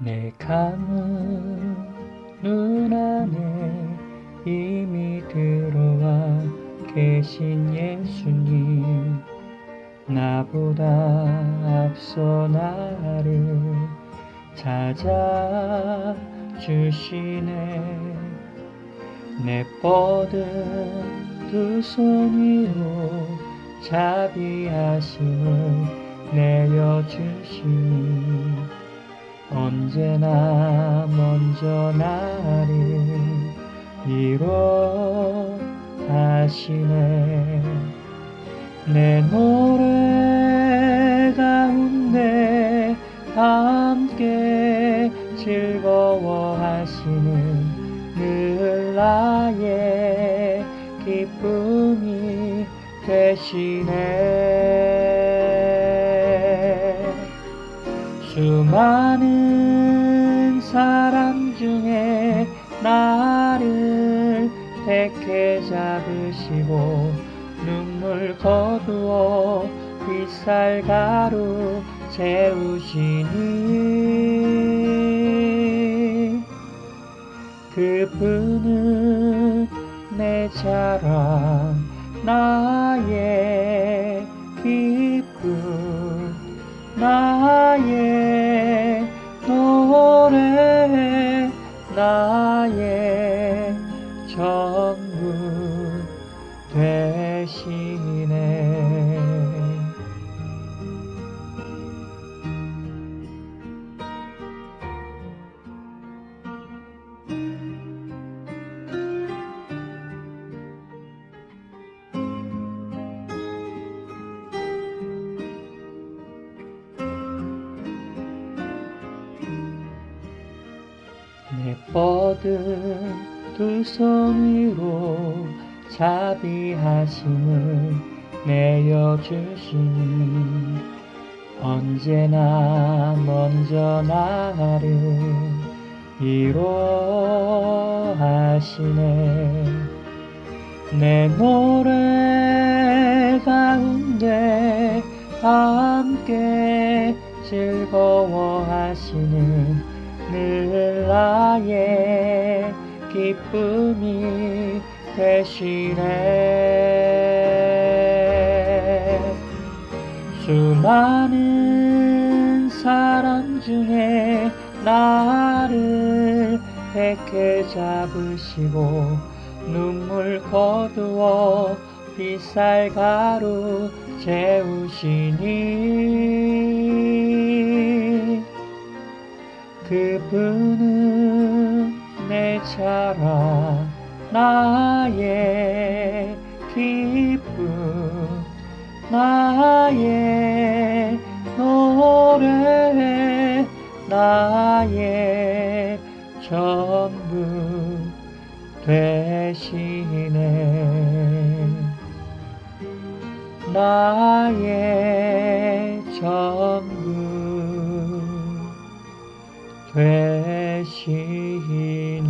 내 감은 눈 안에 이미 들어와 계신 예수님. 나보다 앞서 나를 찾아 주시네. 내 뻗은 두손 위로 자비하심을 내려주시니 언제나 먼저 나를 위로하시네. 내 노래 가운데 함께 즐거워하시는 늘 나의 기쁨이 되시네 수많은 사람 중에 나를 택해 잡으시고 눈물 거두어 빗살 가루 채우시니 그분은 내 자랑 나의 기쁨 나의 나의 전부 되시 뻗은 두 손 위로 자비하심을 내어주시니 언제나 먼저 나를 위로하시네. 내 노래 가운데 함께 즐거워하시는 늘 나의 기쁨이 되시네. 수많은 사람 중에 나를 택해 잡으시고 눈물 거두어 빗살 가루 채우시니 그분은 내 자랑 나의 기쁨 나의 노래 나의 전부 되시네. 나의 전 부 되시네